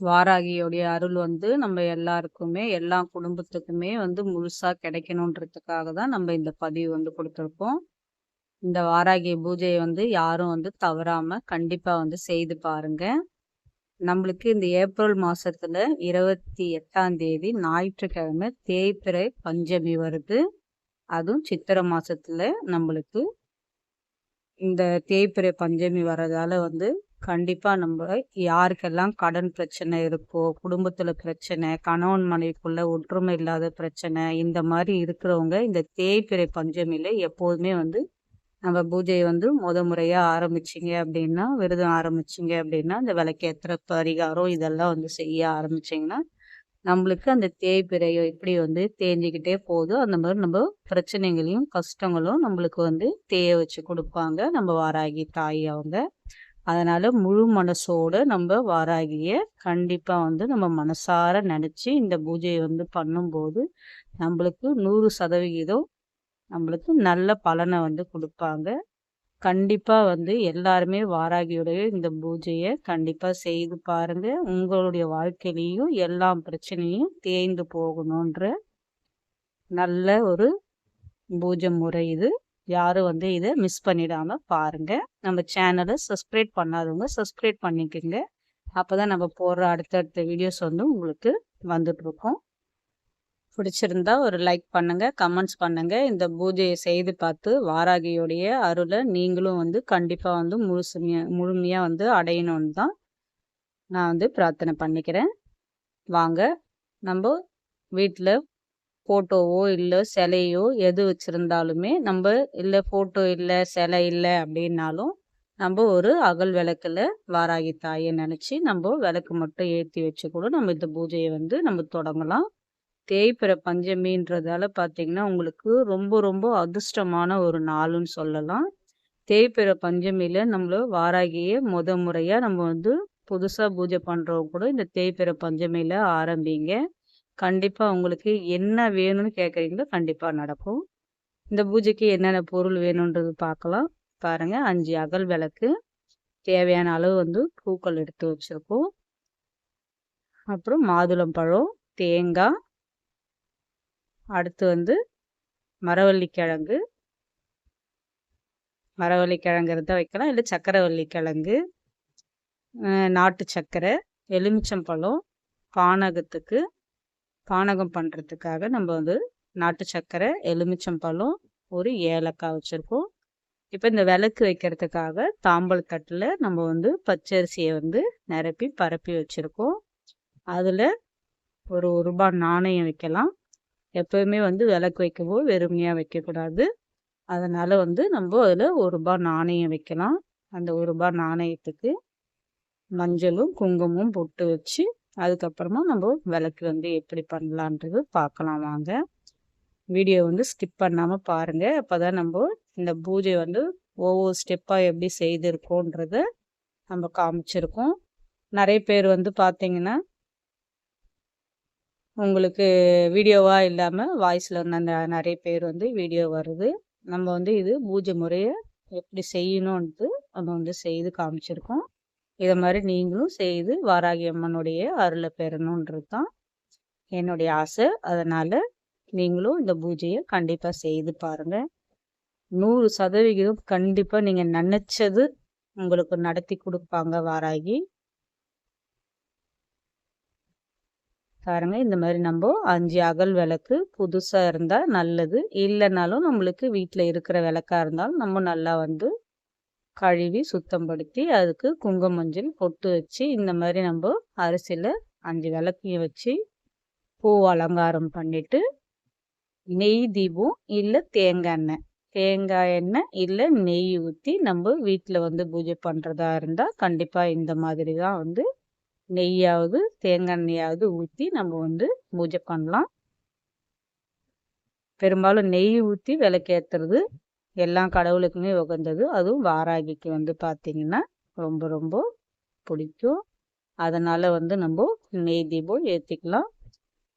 வாராகியோடைய அருள் வந்து நம்ம எல்லாருக்குமே எல்லா குடும்பத்துக்குமே வந்து முழுசா கிடைக்கணுன்றதுக்காக தான் நம்ம இந்த பதிவு வந்து கொடுத்துருக்கோம். இந்த வாராகி பூஜையை வந்து யாரும் வந்து தவறாம கண்டிப்பா வந்து செய்து பாருங்க. நம்மளுக்கு இந்த ஏப்ரல் மாசத்துல இருபத்தி எட்டாம் தேதி ஞாயிற்றுக்கிழமை தேய்பிறை பஞ்சமி வருது. அதுவும் சித்திரை மாசத்துல நம்மளுக்கு இந்த தேய்பிறை பஞ்சமி வர்றதால வந்து கண்டிப்பாக நம்ம யாருக்கெல்லாம் கடன் பிரச்சனை இருக்கோ குடும்பத்தில் பிரச்சனை கணவன் மனைவிக்குள்ள ஒற்றுமை இல்லாத பிரச்சனை இந்த மாதிரி இருக்கிறவங்க இந்த தேய்பிறை பஞ்சமியில் எப்போதுமே வந்து நம்ம பூஜையை வந்து முத முறையாக ஆரம்பிச்சிங்க அப்படின்னா விரதம் ஆரம்பிச்சிங்க அப்படின்னா இந்த விளக்கேத்துற பரிகாரம் இதெல்லாம் வந்து செய்ய ஆரம்பிச்சிங்கன்னா நம்மளுக்கு அந்த தேய்பிறையோ எப்படி வந்து தேஞ்சிக்கிட்டே போகுதோ அந்த மாதிரி நம்ம பிரச்சனைகளையும் கஷ்டங்களும் நம்மளுக்கு வந்து தேய வச்சு கொடுப்பாங்க. நம்ம வாராகி தாய் அவங்க. அதனால் முழு மனசோட நம்ம வாராகிய கண்டிப்பாக வந்து நம்ம மனசார நினச்சி இந்த பூஜையை வந்து பண்ணும்போது நம்மளுக்கு நூறு சதவிகிதம் நம்மளுக்கு நல்ல பலனை வந்து கொடுப்பாங்க. கண்டிப்பாக வந்து எல்லாருமே வாராகியுடைய இந்த பூஜையை கண்டிப்பாக செய்து பாருங்கள் உங்களுடைய வாழ்க்கையிலையும் எல்லா பிரச்சனையும் தேய்ந்து போகணுன்ற நல்ல ஒரு பூஜை முறை இது. யாரும் வந்து இதை மிஸ் பண்ணிடாமல் பாருங்கள் நம்ம சேனலை சப்ஸ்கிரைப் பண்ணாதவங்க சப்ஸ்கிரைப் பண்ணிக்கோங்க. அப்போ தான் நம்ம போடுற அடுத்தடுத்த வீடியோஸ் வந்து உங்களுக்கு வந்துட்ருக்கோம் பிடிச்சிருந்தா ஒரு லைக் பண்ணுங்கள் கமெண்ட்ஸ் பண்ணுங்கள் இந்த பூஜையை செய்து பார்த்து வாராகியோடைய அருளை நீங்களும் வந்து கண்டிப்பாக வந்து முழுசுமையா முழுமையாக வந்து அடையணும்னு தான் நான் வந்து பிரார்த்தனை பண்ணிக்கிறேன். வாங்க நம்ம வீட்டில் ஃபோட்டோவோ இல்லை சிலையோ எது வச்சுருந்தாலுமே நம்ம இல்லை ஃபோட்டோ இல்லை சிலை இல்லை அப்படின்னாலும் நம்ம ஒரு அகல் விளக்கில் வாராகி தாயை நினச்சி நம்ம விளக்கு மட்டும் ஏற்றி வச்சு கூட நம்ம இந்த பூஜையை வந்து நம்ம தொடங்கலாம். தேய்பிற பஞ்சமின்றதால பார்த்தீங்கன்னா உங்களுக்கு ரொம்ப ரொம்ப அதிர்ஷ்டமான ஒரு நாளுன்னு சொல்லலாம். தேய்பிற பஞ்சமியில் நம்மள வாராகியை முத முறையாக நம்ம வந்து புதுசாக பூஜை பண்ணுறவங்க கூட இந்த தேய்பிற பஞ்சமியில் ஆரம்பிங்க. கண்டிப்பாக உங்களுக்கு என்ன வேணும்னு கேட்குறீங்களோ கண்டிப்பாக நடக்கும். இந்த பூஜைக்கு என்னென்ன பொருள் வேணுன்றது பார்க்கலாம். பாருங்கள் அஞ்சு அகல் விளக்கு தேவையான அளவு வந்து பூக்கள் எடுத்து வச்சுருக்கோம். அப்புறம் மாதுளம்பழம் தேங்காய் அடுத்து வந்து மரவள்ளி கிழங்கு. மரவள்ளி கிழங்கு இருந்தால் வைக்கலாம் இல்லை சக்கரவள்ளி கிழங்கு. நாட்டு சக்கரை எலுமிச்சம்பழம் பானகத்துக்கு பானகம் பண்ணுறதுக்காக நம்ம வந்து நாட்டு சர்க்கரை எலுமிச்சம்பழம் ஒரு ஏலக்காய் வச்சுருக்கோம். இப்போ இந்த விளக்கு வைக்கிறதுக்காக தாம்பல் தட்டில் நம்ம வந்து பச்சரிசியை வந்து நிரப்பி பரப்பி வச்சுருக்கோம். அதில் ஒரு ஒரு ரூபாய் நாணயம் வைக்கலாம். எப்போயுமே வந்து விளக்கு வைக்கவோ வெறுமையாக வைக்கக்கூடாது. அதனால் வந்து நம்ம அதில் ஒரு ரூபாய் நாணயம் வைக்கலாம். அந்த ஒரு ரூபாய் நாணயத்துக்கு மஞ்சளும் குங்குமம் பொட்டு வச்சு அதுக்கப்புறமா நம்ம விளக்கு வந்து எப்படி பண்ணலான்றது பார்க்கலாம் வாங்க. வீடியோ வந்து ஸ்கிப் பண்ணாமல் பாருங்கள் அப்போ தான் நம்ம இந்த பூஜை வந்து ஒவ்வொரு ஸ்டெப்பாக எப்படி செய்திருக்கோன்றத நம்ம காமிச்சிருக்கோம். நிறைய பேர் வந்து பார்த்தீங்கன்னா உங்களுக்கு வீடியோவாக இல்லாமல் வாய்ஸில் நிறைய பேர் வந்து வீடியோ வருது. நம்ம வந்து இது பூஜை முறையை எப்படி செய்யணுன்ட்டு நம்ம வந்து செய்து காமிச்சிருக்கோம். இதை மாதிரி நீங்களும் செய்து வாராகி அம்மனுடைய அருளை பெறணுன்றது தான் என்னுடைய ஆசை. அதனால் நீங்களும் இந்த பூஜையை கண்டிப்பாக செய்து பாருங்கள் நூறு சதவிகிதம் கண்டிப்பாக நீங்கள் நினச்சது உங்களுக்கு நடத்தி கொடுப்பாங்க வாராகி. பாருங்க இந்த மாதிரி நம்ம அஞ்சு அகல் விளக்கு புதுசாக இருந்தால் நல்லது. இல்லைனாலும் நம்மளுக்கு வீட்டில் இருக்கிற விளக்காக இருந்தாலும் நம்ம நல்லா வந்து கழுவி சுத்தப்படுத்தி அதுக்கு குங்கும மஞ்சள் பொட்டு வச்சு இந்த மாதிரி நம்ம அரிசியில் அஞ்சு விளக்கையும் வச்சு பூ அலங்காரம் பண்ணிட்டு நெய் தீபம் இல்லை தேங்காய் எண்ணெய். தேங்காய் எண்ணெய் இல்லை நெய் ஊற்றி நம்ம வீட்டில் வந்து பூஜை பண்ணுறதா இருந்தால் கண்டிப்பாக இந்த மாதிரி தான் வந்து நெய்யாவது தேங்காய் எண்ணெயாவது ஊற்றி நம்ம வந்து பூஜை பண்ணலாம். பெரும்பாலும் நெய் ஊற்றி விளக்கேற்றுறது எல்லா கடவுளுக்குமே உகந்தது. அதுவும் வாராகிக்கு வந்து பார்த்திங்கன்னா ரொம்ப ரொம்ப பிடிக்கும். அதனால் வந்து நம்ம நெய் தீபம் ஏற்றிக்கலாம்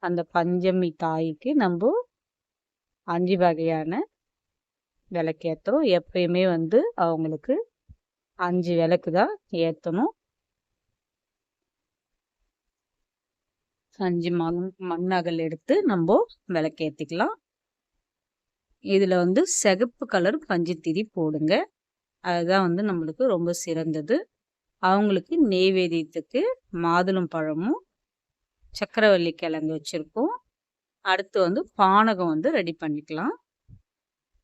அந்த பஞ்சமி தாய்க்கு நம்ம அஞ்சு வகையான விளக்கேற்றுறோம் எப்பயுமே வந்து அவங்களுக்கு அஞ்சு விளக்கு தான் ஏற்றணும் அஞ்சு மண் மண் அகல் எடுத்து நம்ம விளக்கேற்றிக்கலாம் இதில் வந்து சிகப்பு கலர் பஞ்சுத்திரி போடுங்க. அதுதான் வந்து நம்மளுக்கு ரொம்ப சிறந்தது. அவங்களுக்கு நெய்வேதியத்துக்கு மாதுளம் பழமும் சக்கரவள்ளி கிழங்கு வச்சுருக்கோம். அடுத்து வந்து பானகம் வந்து ரெடி பண்ணிக்கலாம்.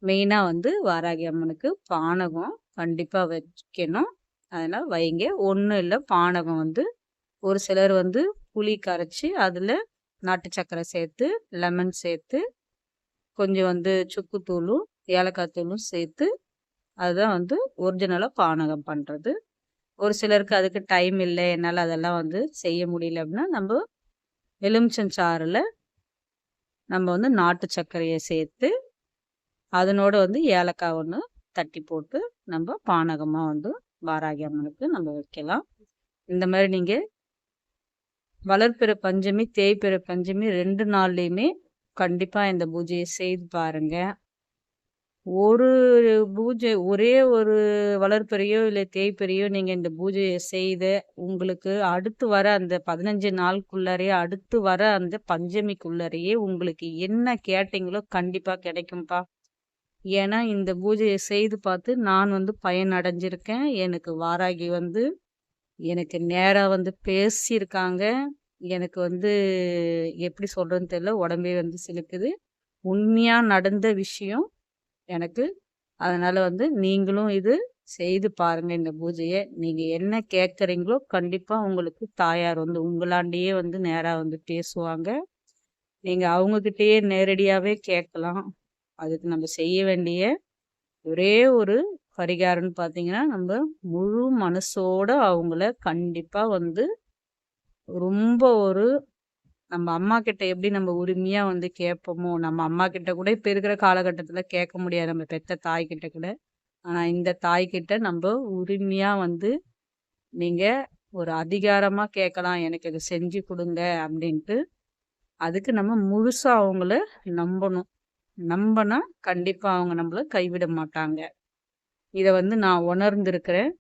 மெயினாக வந்து வாராகி அம்மனுக்கு பானகம் கண்டிப்பாக வைக்கணும். அதனால் வைங்க. ஒன்றும் இல்லை பானகம் வந்து ஒரு சிலர் வந்து புளி கரைச்சி அதில் நாட்டு சக்கரை சேர்த்து லெமன் சேர்த்து கொஞ்சம் வந்து சுக்குத்தூளும் ஏலக்காய் தூளும் சேர்த்து அதுதான் வந்து ஒரிஜினலாக பானகம் பண்ணுறது ஒரு சிலருக்கு அதுக்கு டைம் இல்லை என்னால் அதெல்லாம் வந்து செய்ய முடியல அப்படின்னா நம்ம எலுமிச்சஞ்சாறில் நம்ம வந்து நாட்டு சர்க்கரையை சேர்த்து அதனோட வந்து ஏலக்காய் ஒன்று தட்டி போட்டு நம்ம பானகமாக வந்து வாராகி அம்மனுக்கு நம்ம வைக்கலாம். இந்த மாதிரி நீங்கள் வளர்ப்பிற பஞ்சமி தேய்பிற பஞ்சமி ரெண்டு நாள்லேயுமே கண்டிப்பாக இந்த பூஜையை செய்து பாருங்க. ஒரு பூஜை ஒரே ஒரு வளர்ப்பெறையோ இல்லை தேய்ப்பெறையோ நீங்கள் இந்த பூஜையை செய்து உங்களுக்கு அடுத்து வர அந்த பதினஞ்சு நாளுக்குள்ளாரையே அடுத்து வர அந்த பஞ்சமிக்குள்ளாரையே உங்களுக்கு என்ன கேட்டீங்களோ கண்டிப்பாக கிடைக்கும்ப்பா ஏன்னா இந்த பூஜையை செய்து பார்த்து நான் வந்து பயன் அடைஞ்சிருக்கேன் எனக்கு வாராகி வந்து எனக்கு நேராக வந்து பேசியிருக்காங்க. எனக்கு வந்து எப்படி சொல்கிறதுன்னு தெரியல. உடம்பே வந்து சிலுக்குது. உண்மையாக நடந்த விஷயம் எனக்கு. அதனால் வந்து நீங்களும் இது செய்து பாருங்கள் இந்த பூஜையை. நீங்கள் என்ன கேட்குறீங்களோ கண்டிப்பாக உங்களுக்கு தாயார் வந்து உங்களாண்டியே வந்து நேராக வந்து பேசுவாங்க. நீங்கள் அவங்கக்கிட்டேயே நேரடியாகவே கேட்கலாம். அதுக்கு நம்ம செய்ய வேண்டிய ஒரே ஒரு பரிகாரம்னு பார்த்தீங்கன்னா நம்ம முழு மனசோட அவங்கள கண்டிப்பாக வந்து ரொம்ப ஒரு நம்ம அம்மா கிட்ட எப்படி நம்ம உரிமையா வந்து கேட்போமோ நம்ம அம்மா கிட்ட கூட இப்போ இருக்கிற காலகட்டத்தில் கேட்க முடியாது. நம்ம பெத்த தாய் கிட்ட கூட. ஆனால் இந்த தாய் கிட்ட நம்ம உரிமையா வந்து நீங்க ஒரு அதிகாரமா கேட்கலாம். எனக்கு இதை செஞ்சு கொடுங்க அப்படின்ட்டு அதுக்கு நம்ம முழுசா அவங்கள நம்பணும். நம்பினா கண்டிப்பா அவங்க நம்மள கைவிட மாட்டாங்க. இதை வந்து நான் உணர்ந்திருக்கிறேன்.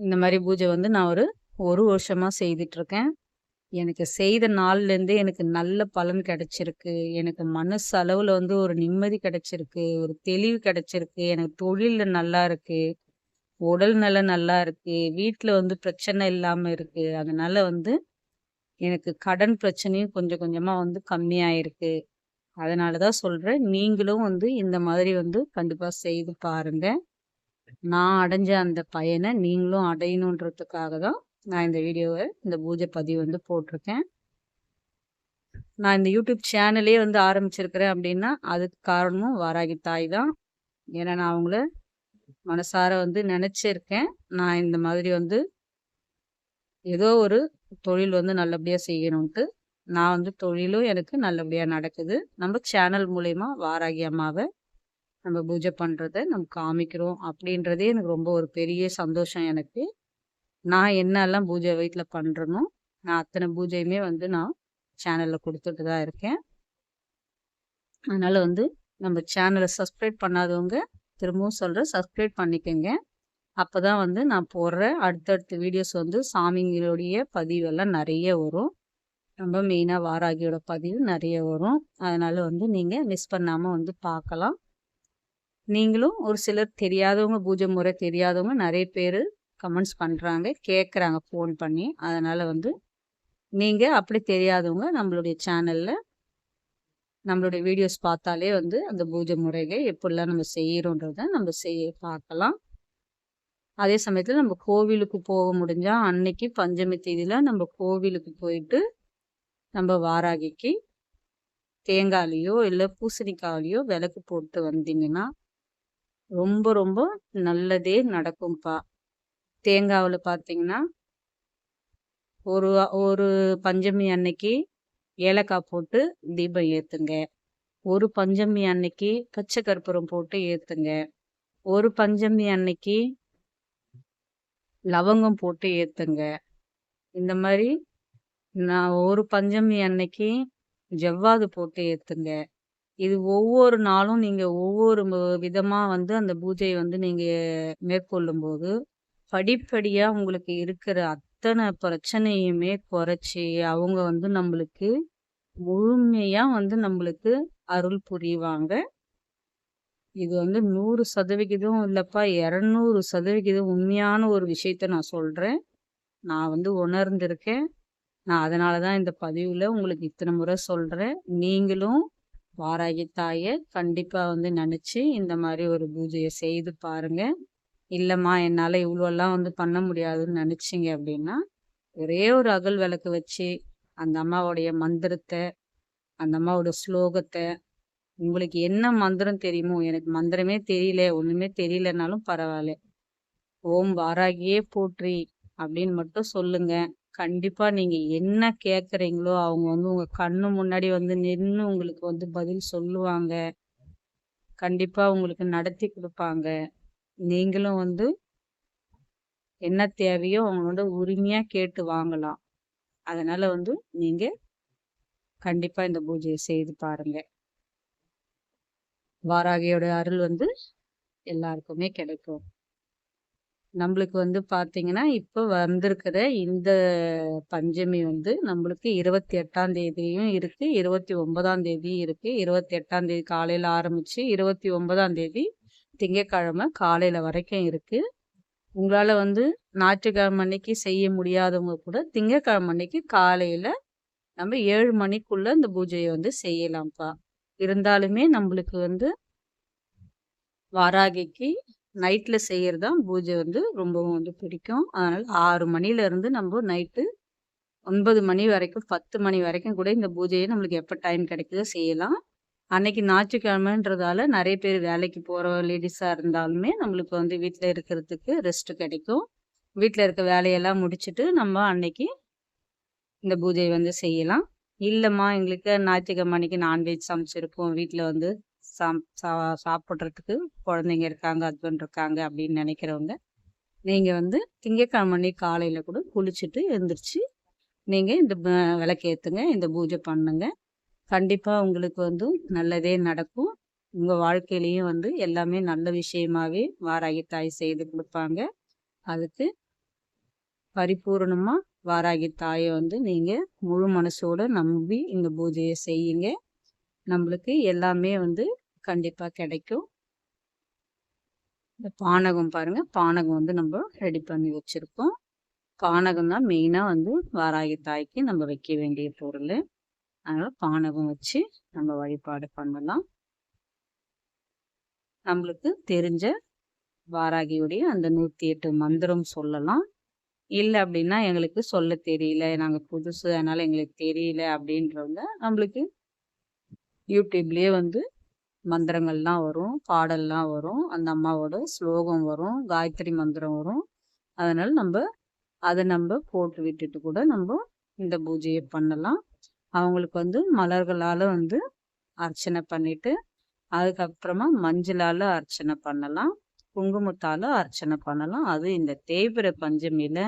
இந்த மாதிரி பூஜை வந்து நான் ஒரு ஒரு வருஷமாக செய்துட்ருக்கேன். எனக்கு செய்த நாள்லேருந்தே எனக்கு நல்ல பலன் கிடைச்சிருக்கு. எனக்கு மனசு அளவில் வந்து ஒரு நிம்மதி கிடைச்சிருக்கு. ஒரு தெளிவு கிடைச்சிருக்கு. எனக்கு தொழிலில் நல்லா இருக்குது உடல் நலம் நல்லா இருக்குது வீட்டில் வந்து பிரச்சனை இல்லாமல் இருக்குது அதனால வந்து எனக்கு கடன் பிரச்சனையும் கொஞ்சம் கொஞ்சமாக வந்து கம்மியாயிருக்கு. அதனால தான் சொல்கிறேன் நீங்களும் வந்து இந்த மாதிரி வந்து கண்டிப்பாக செய்து பாருங்கள் நான் அடைஞ்ச அந்த பயனை நீங்களும் அடையணுன்றதுக்காக தான் நான் இந்த வீடியோவை இந்த பூஜை பதிவு வந்து போட்டிருக்கேன். நான் இந்த யூடியூப் சேனலே வந்து ஆரம்பிச்சிருக்கிறேன் அப்படின்னா அதுக்கு காரணமும் வாராகி தாய் தான். ஏன்னா நான் அவங்கள மனசார வந்து நினச்சிருக்கேன். நான் இந்த மாதிரி வந்து ஏதோ ஒரு தொழில் வந்து நல்லபடியாக செய்யணுன்ட்டு நான் வந்து தொழிலும் எனக்கு நல்லபடியாக நடக்குது. நம்ம சேனல் மூலயமா வாராகி அம்மாவை நம்ம பூஜை பண்ணுறத நம்ம காமிக்கிறோம் அப்படின்றதே எனக்கு ரொம்ப ஒரு பெரிய சந்தோஷம் எனக்கு. நான் என்னெல்லாம் பூஜை வீட்டில் பண்ணுறனோ நான் அத்தனை பூஜையுமே வந்து நான் சேனலில் கொடுத்துட்டு தான் இருக்கேன். அதனால் வந்து நம்ம சேனலை சப்ஸ்கிரைப் பண்ணாதவங்க திரும்பவும் சொல்கிறேன் சப்ஸ்கிரைப் பண்ணிக்கோங்க. அப்போ தான் வந்து நான் போடுற அடுத்தடுத்த வீடியோஸ் வந்து சாமிங்களுடைய பதிவெல்லாம் நிறைய வரும். ரொம்ப மெயினாக வாராகியோட பதிவு நிறைய வரும். அதனால் வந்து நீங்கள் மிஸ் பண்ணாமல் வந்து பார்க்கலாம். நீங்களும் ஒரு சிலர் தெரியாதவங்க பூஜை முறை தெரியாதவங்க நிறைய பேர் கமெண்ட்ஸ் பண்ணுறாங்க கேட்குறாங்க ஃபோன் பண்ணி. அதனால் வந்து நீங்கள் அப்படி தெரியாதவங்க நம்மளுடைய சேனலில் நம்மளுடைய வீடியோஸ் பார்த்தாலே வந்து அந்த பூஜை முறைகள் எப்படிலாம் நம்ம செய்கிறோன்றத நம்ம செய்ய பார்க்கலாம். அதே சமயத்தில் நம்ம கோவிலுக்கு போக முடிஞ்சால் அன்னைக்கு பஞ்சமி தேதியில் நம்ம கோவிலுக்கு போயிட்டு நம்ம வாராகிக்கு தேங்காயிலையோ இல்லை பூசணிக்காயிலையோ விளக்கு போட்டு வந்தீங்கன்னா ரொம்ப ரொம்ப நல்லதே நடக்கும்ப்பா தேங்காவில் பார்த்தீங்கன்னா ஒரு ஒரு பஞ்சமி அன்னைக்கு ஏலக்காய் போட்டு தீபம் ஏற்றுங்க ஒரு பஞ்சமி அன்னைக்கு பச்சை கற்பூரம் போட்டு ஏற்றுங்க ஒரு பஞ்சமி அன்னைக்கு லவங்கம் போட்டு ஏற்றுங்க இந்த மாதிரி நான் ஒரு பஞ்சமி அன்னைக்கு ஜவ்வாது போட்டு ஏற்றுங்க இது ஒவ்வொரு நாளும் நீங்கள் ஒவ்வொரு விதமாக வந்து அந்த பூஜையை வந்து நீங்கள் மேற்கொள்ளும்போது படிப்படியாக உங்களுக்கு இருக்கிற அத்தனை பிரச்சனையுமே குறைச்சி அவங்க வந்து நம்மளுக்கு முழுமையாக வந்து நம்மளுக்கு அருள் புரிவாங்க. இது வந்து நூறு சதவிகிதம் இல்லைப்பா இரநூறு சதவிகிதம் உண்மையான ஒரு விஷயத்த நான் சொல்கிறேன் நான் வந்து உணர்ந்திருக்கேன். நான் அதனால தான் இந்த பதிவில் உங்களுக்கு இத்தனை முறை சொல்கிறேன் நீங்களும் வாராகி தாயை கண்டிப்பாக வந்து நினச்சி இந்த மாதிரி ஒரு பூஜையை செய்து பாருங்கள் இல்லைம்மா என்னால் இவ்வளோலாம் வந்து பண்ண முடியாதுன்னு நினச்சிங்க அப்படின்னா ஒரே ஒரு அகல் விளக்கு வச்சு அந்த அம்மாவுடைய மந்திரத்தை அந்த அம்மாவோட ஸ்லோகத்தை உங்களுக்கு என்ன மந்திரம் தெரியுமோ எனக்கு மந்திரமே தெரியல ஒன்றுமே தெரியலனாலும் பரவாயில்ல. ஓம் வாராகியே போற்றி அப்படின்னு மட்டும் சொல்லுங்க. கண்டிப்பா நீங்க என்ன கேட்குறீங்களோ அவங்க வந்து உங்க கண்ணு முன்னாடி வந்து நின்று உங்களுக்கு வந்து பதில் சொல்லுவாங்க. கண்டிப்பா உங்களுக்கு நடத்தி கொடுப்பாங்க. நீங்களும் வந்து என்ன தேவையோ அவங்களோட உரிமையாக கேட்டு வாங்கலாம். அதனால் வந்து நீங்கள் கண்டிப்பாக இந்த பூஜையை செய்து பாருங்க. வாராகியோட அருள் வந்து எல்லாருக்குமே கிடைக்கும். நம்மளுக்கு வந்து பார்த்தீங்கன்னா இப்போ வந்திருக்கிற இந்த பஞ்சமி வந்து நம்மளுக்கு இருபத்தி எட்டாம் தேதியும் இருக்குது இருபத்தி ஒன்பதாம் தேதியும் இருக்குது இருபத்தி எட்டாம் தேதி காலையில் ஆரம்பித்து இருபத்தி ஒன்பதாம் தேதி திங்கக்கிழமை காலையில் வரைக்கும் இருக்குது உங்களால் வந்து ஞாயிற்றுக்கிழமை அன்னைக்கு செய்ய முடியாதவங்க கூட திங்கக்கிழமை அன்னைக்கு காலையில் நம்ம ஏழு மணிக்குள்ளே இந்த பூஜையை வந்து செய்யலாம்ப்பா. இருந்தாலுமே நம்மளுக்கு வந்து வாராகிக்கு நைட்டில் செய்கிறது தான் பூஜை வந்து ரொம்பவும் வந்து பிடிக்கும். அதனால் ஆறு மணிலேருந்து நம்ம நைட்டு ஒன்பது மணி வரைக்கும் பத்து மணி வரைக்கும் கூட இந்த பூஜையை நம்மளுக்கு எப்போ டைம் கிடைக்குதோ செய்யலாம். அன்னைக்கு ஞாயிற்றுக்கிழமைன்றதால நிறைய பேர் வேலைக்கு போகிற லேடிஸாக இருந்தாலுமே நம்மளுக்கு வந்து வீட்டில் இருக்கிறதுக்கு ரெஸ்ட்டு கிடைக்கும். வீட்டில் இருக்க வேலையெல்லாம் முடிச்சுட்டு நம்ம அன்னைக்கு இந்த பூஜை வந்து செய்யலாம். இல்லைம்மா எங்களுக்கு ஞாயிற்றுக்கிழமை அன்னைக்கு நான்வெஜ் சமைச்சிருப்போம் வீட்டில் வந்து சாம் சா சாப்பிட்றதுக்கு குழந்தைங்க இருக்காங்க ஹஸ்பண்ட் இருக்காங்க அப்படின்னு நினைக்கிறவங்க நீங்கள் வந்து திங்கக்கிழமை அன்னைக்கு காலையில் கூட குளிச்சுட்டு எழுந்திரிச்சு நீங்கள் இந்த விளக்கேற்றுங்க இந்த பூஜை பண்ணுங்கள் கண்டிப்பாக உங்களுக்கு வந்து நல்லதே நடக்கும். உங்கள் வாழ்க்கையிலையும் வந்து எல்லாமே நல்ல விஷயமாகவே வாராகி தாய் செய்து கொடுப்பாங்க. அதுக்கு பரிபூர்ணமாக வாராகி தாயை வந்து நீங்கள் முழு மனசோடு நம்பி இந்த பூஜையை செய்யுங்க. நம்மளுக்கு எல்லாமே வந்து கண்டிப்பாக கிடைக்கும். இந்த பானகம் பாருங்கள் பானகம் வந்து நம்ம ரெடி பண்ணி வச்சுருக்கோம். பானகம் தான் மெயினாக வந்து வாராகி தாய்க்கு நம்ம வைக்க வேண்டிய பொருள். அதனால் பானகம் வச்சு நம்ம வழிபாடு பண்ணலாம். நம்மளுக்கு தெரிஞ்ச வாராகியுடைய அந்த நூற்றி எட்டு மந்திரம் சொல்லலாம். இல்லை அப்படின்னா எங்களுக்கு சொல்ல தெரியல நாங்கள் புதுசு அதனால் எங்களுக்கு தெரியல அப்படின்றவங்க நம்மளுக்கு யூடியூப்லேயே வந்து மந்திரங்கள்லாம் வரும் பாடல்லாம் வரும் அந்த அம்மாவோட ஸ்லோகம் வரும் காயத்ரி மந்திரம் வரும். அதனால் நம்ம அதை நம்ம போட்டு விட்டுட்டு கூட நம்ம இந்த பூஜையை பண்ணலாம். அவங்களுக்கு வந்து மலர்களால் வந்து அர்ச்சனை பண்ணிட்டு அதுக்கப்புறமா மஞ்சளால் அர்ச்சனை பண்ணலாம். குங்குமத்தால் அர்ச்சனை பண்ணலாம். அது இந்த தேய்பிர பஞ்சமியில்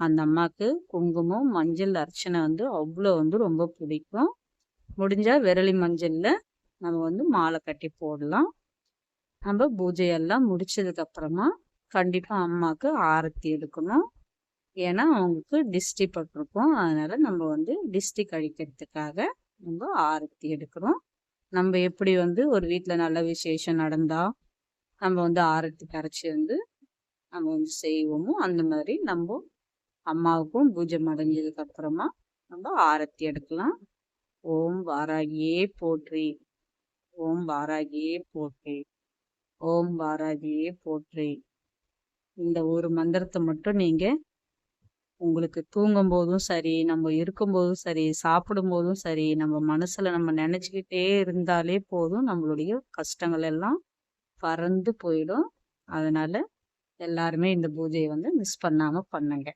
அந்த அம்மாவுக்கு குங்குமம் மஞ்சள் அர்ச்சனை வந்து அவ்வளோ வந்து ரொம்ப பிடிக்கும். முடிஞ்சால் விரலி மஞ்சளில் நம்ம வந்து மாலை கட்டி போடலாம். நம்ம பூஜையெல்லாம் முடிச்சதுக்கப்புறமா கண்டிப்பாக அம்மாவுக்கு ஆரத்தி எடுக்கணும். ஏன்னா அவங்களுக்கு டிஸ்டி பட்டிருக்கும். அதனால் நம்ம வந்து டிஸ்டி கழிக்கிறதுக்காக நம்ம ஆரத்தி எடுக்கிறோம். நம்ம எப்படி வந்து ஒரு வீட்டில் நல்ல விசேஷம் நடந்தால் நம்ம வந்து ஆரத்தி கரைச்சி வந்து நம்ம வந்து செய்வோமோ அந்த மாதிரி நம்ம அம்மாவுக்கும் பூஜை மடைஞ்சதுக்கு அப்புறமா நம்ம ஆரத்தி எடுக்கலாம். ஓம் வாராகியே போற்றி. ஓம் வாராகியே போற்றி. ஓம் வாராகியே போற்றி. இந்த ஒரு மந்திரத்தை மட்டும் நீங்கள் உங்களுக்கு தூங்கும் போதும் சரி நம்ம இருக்கும்போதும் சரி சாப்பிடும் போதும் சரி நம்ம மனசுல நம்ம நினைச்சுக்கிட்டே இருந்தாலே போதும். நம்மளுடைய கஷ்டங்கள் எல்லாம் பறந்து போயிடும். அதனால எல்லாருமே இந்த பூஜையை வந்து மிஸ் பண்ணாம பண்ணுங்க.